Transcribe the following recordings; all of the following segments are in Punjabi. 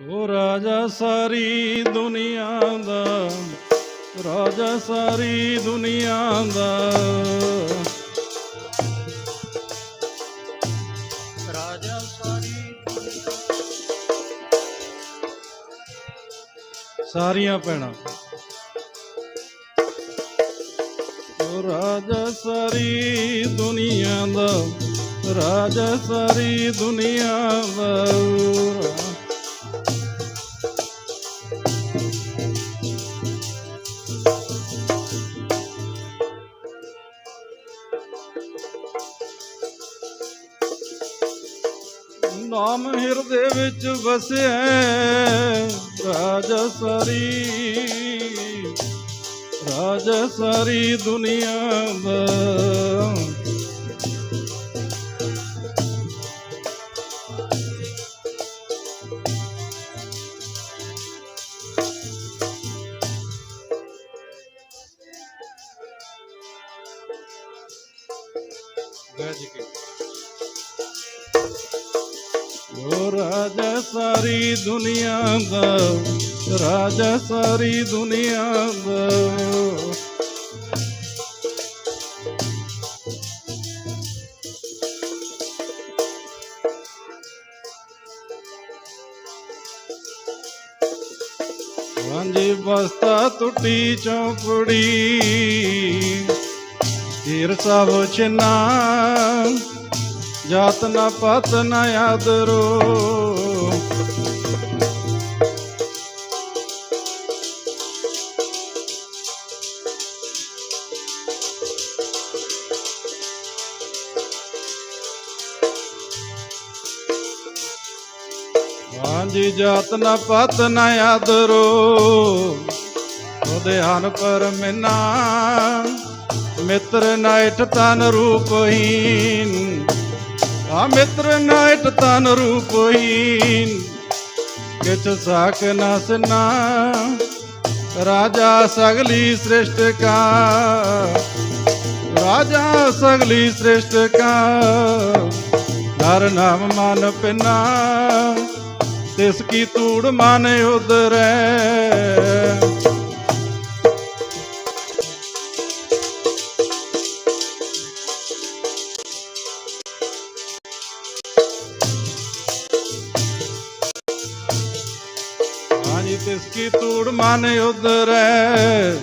ਉਹ ਰਾਜਾ ਸਾਰੀ ਦੁਨੀਆ ਦਾ, ਰਾਜਾ ਸਾਰੀ ਦੁਨੀਆ ਦਾ। ਰਾਜਾ ਸਾਰੀ ਸਾਰੀਆਂ ਭੈਣਾਂ। ਉਹ ਰਾਜਾ ਸਾਰੀ ਦੁਨੀਆ ਦਾ, ਰਾਜਾ ਸਾਰੀ ਦੁਨੀਆ ਦਾ। ਨਾਮ ਹਿਰਦੇ ਵਿੱਚ ਵਸਿਆ ਰਾਜ ਸਾਰੀ ਰਾਜ ਸਾਰੀ ਦੁਨੀਆ ਦਾ। ਗੱਜ ਕੇ। ਉਹ ਰਾਜਾ ਸਾਰੀ ਦੁਨੀਆ ਦਾ ਰਾਜਾ ਸਾਰੀ ਦੁਨੀਆ ਦਾ ਹਾਂਜੀ ਬਸਤਾ ਟੁੱਟੀ ਚੌਪੜੀ ਹੀਰ ਸਭ ਛਿਨਾ ਜਾਤ ਨਾ ਪਤ ਨਾ ਆਦਰੋ। ਹਾਂਜੀ ਜਾਤ ਨਾ ਪਤ ਨਾ ਆਦਰੋ। ਉਹਦੇ ਹਨ ਪਰ ਮਿਨਾ, ਮਿੱਤਰ ਨਾਇਟ ਤਨ ਰੂਪਹੀਨ ਆ ਮਿੱਤਰ ਨਾਇਟ ਤਨ ਰੂਪਹੀਨ ਕਿਛ ਸਾਖ ਨਾ ਸਨਾ, ਰਾਜਾ ਸਗਲੀ ਸ੍ਰਿਸ਼ਟ ਕਾ। ਰਾਜਾ ਸਗਲੀ ਸ੍ਰਿਸ਼ਟ ਕਾ, ਨਰ ਨਾਮ ਮਨ ਪਿਨਾ, ਤਿਸ ਕੀ ਤੂੜ ਮਨ ਉਦਰੈ ਤਿਸ ਕੀ ਤੂੜ ਮਨ ਉਦਰੈ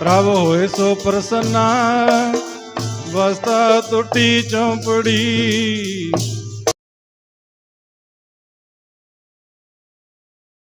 ਪ੍ਰਭ ਹੋਏ ਸੋ ਪ੍ਰਸੰਨਾ ਵਸਤਾ ਟੁੱਟੀ ਚੌਂਪੜੀ।